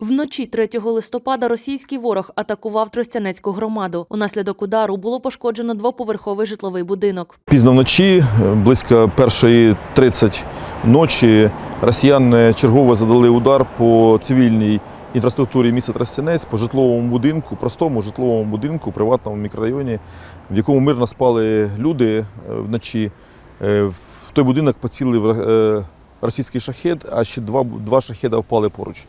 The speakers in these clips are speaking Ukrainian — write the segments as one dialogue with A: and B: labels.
A: Вночі 3 листопада російський ворог атакував Тростянецьку громаду. Унаслідок удару було пошкоджено двоповерховий житловий будинок.
B: Пізно вночі, е, близько 1.30 ночі, росіяни чергово задали удар по цивільній інфраструктурі міста Тростянець, по житловому будинку, простому житловому будинку, приватному мікрорайоні, в якому мирно спали люди е, вночі. Е, В той будинок поцілив російський шахет, а ще два, два шахеда впали поруч.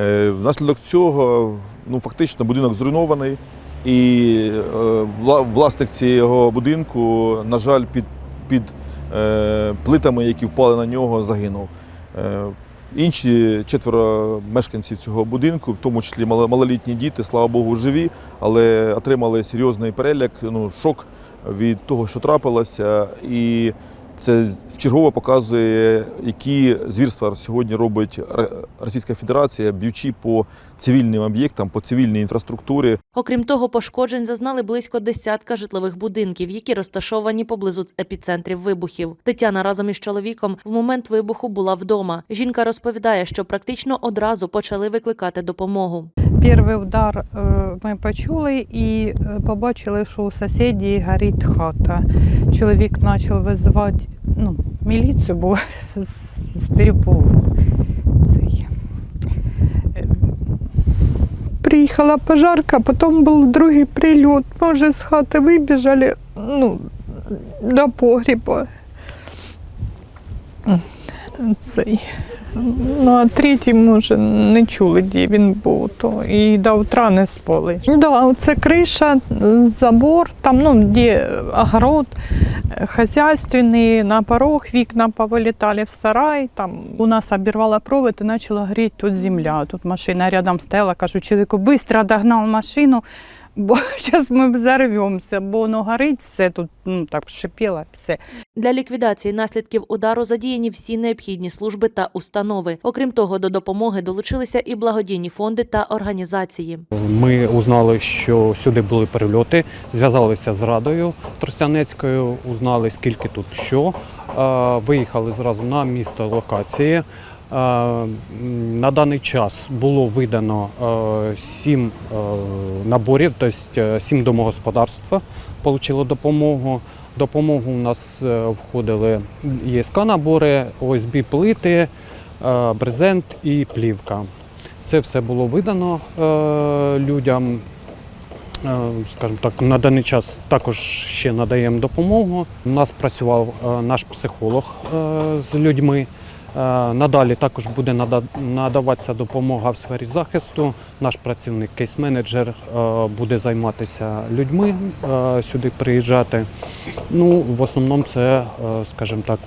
B: Е, Внаслідок цього ну, фактично будинок зруйнований. І е, власник цього будинку, на жаль, під, під е, плитами, які впали на нього, загинув. Інші четверо мешканців цього будинку, в тому числі мало- малолітні діти, слава Богу, живі, але отримали серйозний переляк, ну, шок від того, що трапилося. І це чергово показує, які звірства сьогодні робить Російська Федерація, б'ючи по цивільним об'єктам, по цивільній інфраструктурі.
A: Окрім того, пошкоджень зазнали близько десятка житлових будинків, які розташовані поблизу епіцентрів вибухів. Тетяна разом із чоловіком в момент вибуху була вдома. Жінка розповідає, що практично одразу почали викликати допомогу.
C: Перший удар е, ми почули і е, побачили, що у сусідів горить хата. Чоловік почав визивати ну, міліцію, бо з, перепугу. Е, Приїхала пожарка, потім був другий прильот. Ми вже з хати вибіжали ну, до погріба. Цей. Ну, а третій, ми вже не чули, де він був, то і до утра не спали. Ну, да, це криша, забор, там, ну, де огород е, хазяйственний, на порог вікна повилітали в сарай. Там у нас обірвала провод і почала горіти тут земля. Тут машина рядом стояла, кажу, чоловіку, швидко догнав машину, бо зараз ми взорвемося, бо воно горить, все тут ну, так шипіло, все.
A: Для ліквідації наслідків удару задіяні всі необхідні служби та установи. Окрім того, до допомоги долучилися і благодійні фонди та організації.
D: Ми узнали, що сюди були перельоти, зв'язалися з радою Тростянецькою, узнали скільки тут що. Виїхали зразу на місто локації. Е, На даний час було видано е, сім е, наборів, тобто сім домогосподарств отримало допомогу. Допомогу у нас входили ЄСК набори, ОСБ плити, брезент і плівка. Це все було видано людям. Скажімо так, на даний час також ще надаємо допомогу. У нас працював наш психолог з людьми. Е, Надалі також буде надаватися допомога в сфері захисту. Наш працівник, кейс-менеджер, е, буде займатися людьми, е, сюди приїжджати. Ну, в основному це, скажімо так,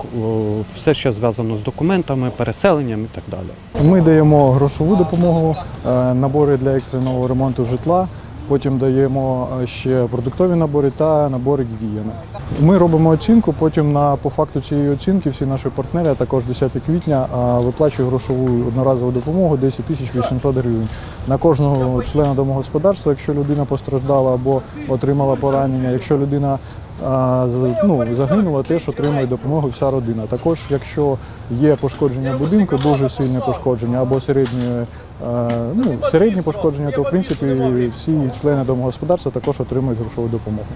D: все, що зв'язано з документами, переселенням і так далі.
E: Ми даємо грошову допомогу, набори для екстреного ремонту житла. Потім даємо е, ще продуктові набори та набори гігієни. Ми робимо оцінку. Потім на по факту цієї оцінки всі наші партнери, а також 10 квітня, е, виплачують грошову одноразову допомогу 10 тисяч 800 гривень на кожного члена домогосподарства, якщо людина постраждала або отримала поранення. Якщо людина ну, загинула, теж отримує допомогу вся родина. Також, якщо є пошкодження будинку, дуже сильне пошкодження або середнє, ну, середнє пошкодження, то в принципі всі члени домогосподарства також отримують грошову допомогу.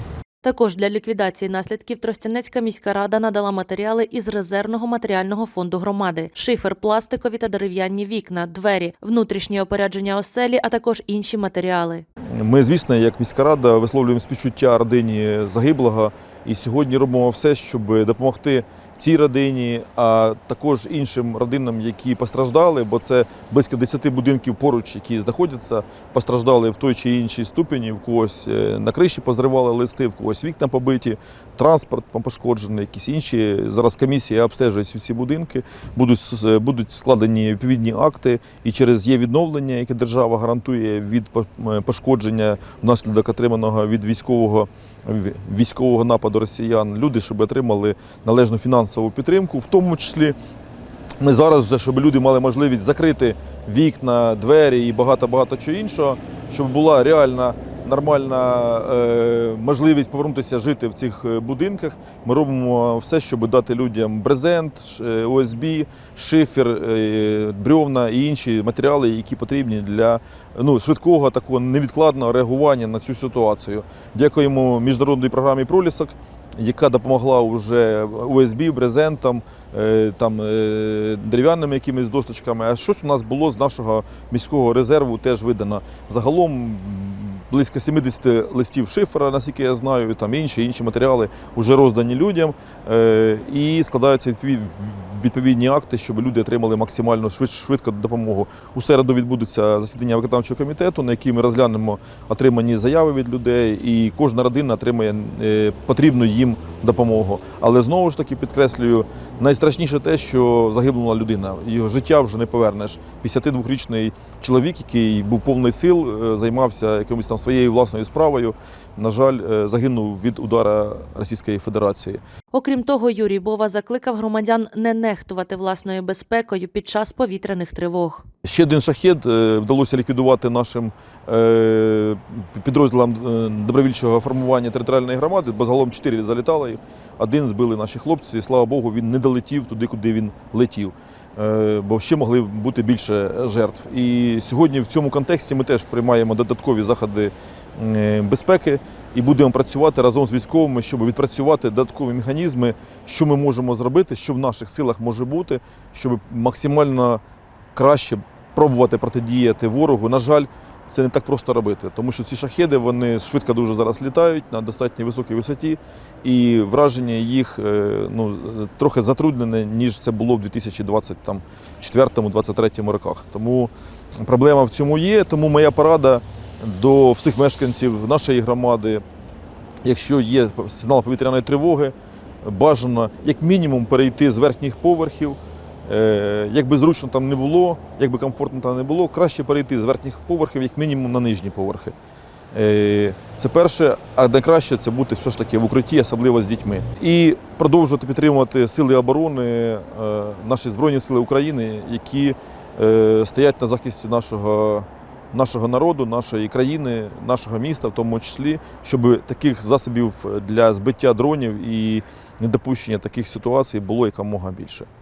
A: Також для ліквідації наслідків Тростянецька міська рада надала матеріали із резервного матеріального фонду громади: шифер, пластикові та дерев'яні вікна, двері, внутрішнє опорядження оселі, а також інші матеріали.
B: Ми, звісно, як міська рада висловлюємо співчуття родині загиблого і сьогодні робимо все, щоб допомогти цій родині, а також іншим родинам, які постраждали, бо це близько 10 будинків поруч, які знаходяться, постраждали в той чи іншій ступені. В когось е, на криші позривали листи, в когось вікна побиті, транспорт пошкоджений, якісь інші. Зараз комісія обстежує всі будинки, будуть будуть складені відповідні акти, і через є відновлення, яке держава гарантує від пошкодження внаслідок отриманого від військового військового нападу росіян. Люди, щоб отримали належну фінансову підтримку, в тому числі. Ми зараз вже, щоб люди мали можливість закрити вікна, двері і багато-багато чого іншого, щоб була реальна нормальна е, можливість повернутися жити в цих е, будинках. Ми робимо все, щоб дати людям брезент, е, ОСБ, шифер, брьовна і інші матеріали, які потрібні для ну, швидкого такого невідкладного реагування на цю ситуацію. Дякуємо міжнародній програмі Пролісок, яка допомогла вже ОСБ, брезентам, там, дерев'яними якимись досточками. А щось у нас було з нашого міського резерву теж видано. Загалом близько 70 листів шифера, наскільки я знаю, і там інші інші матеріали вже роздані людям. Е, І складаються відповід- відповідні акти, щоб люди отримали максимально швид- швидко допомогу. У середу відбудеться засідання виконавчого комітету, на якій ми розглянемо отримані заяви від людей, і кожна родина отримає е, потрібну їм допомогу. Але знову ж таки підкреслюю, найстрашніше те, що загинула людина. Його життя вже не повернеш. 52-річний чоловік, який був повний сил, е, займався якимось там своєю власною справою. На жаль, е, загинув від удара Російської Федерації.
A: Окрім того, Юрій Бова закликав громадян не нехтувати власною безпекою під час повітряних тривог.
B: Ще один шахет е, вдалося ліквідувати нашим е, підрозділам добровільчого формування територіальної громади, бо загалом чотири залітали їх. Один збили наші хлопці. і Слава Богу, він не долетів туди, куди він летів. Е, Бо ще могли бути більше жертв. І сьогодні в цьому контексті ми теж приймаємо додаткові заходи е, безпеки і будемо працювати разом з військовими, щоб відпрацювати додаткові механізми, що ми можемо зробити, що в наших силах може бути, щоб максимально краще пробувати протидіяти ворогу. На жаль, це не так просто робити, тому що ці шахеди вони швидко дуже зараз літають на достатньо високій висоті, і враження їх е, ну, трохи затруднене, ніж це було в 2024-2023 роках. Тому проблема в цьому є. Тому моя порада до всіх мешканців нашої громади, якщо є сигнал повітряної тривоги, бажано як мінімум перейти з верхніх поверхів. Е, Як би зручно там не було, як би комфортно там не було, краще перейти з верхніх поверхів, як мінімум, на нижні поверхи. Е, Це перше, а найкраще це бути все ж таки в укритті, особливо з дітьми. І продовжувати підтримувати сили оборони, е, наші Збройні Сили України, які стоять на захисті нашого, нашого народу, нашої країни, нашого міста, в тому числі, щоб таких засобів для збиття дронів і недопущення таких ситуацій було якомога більше.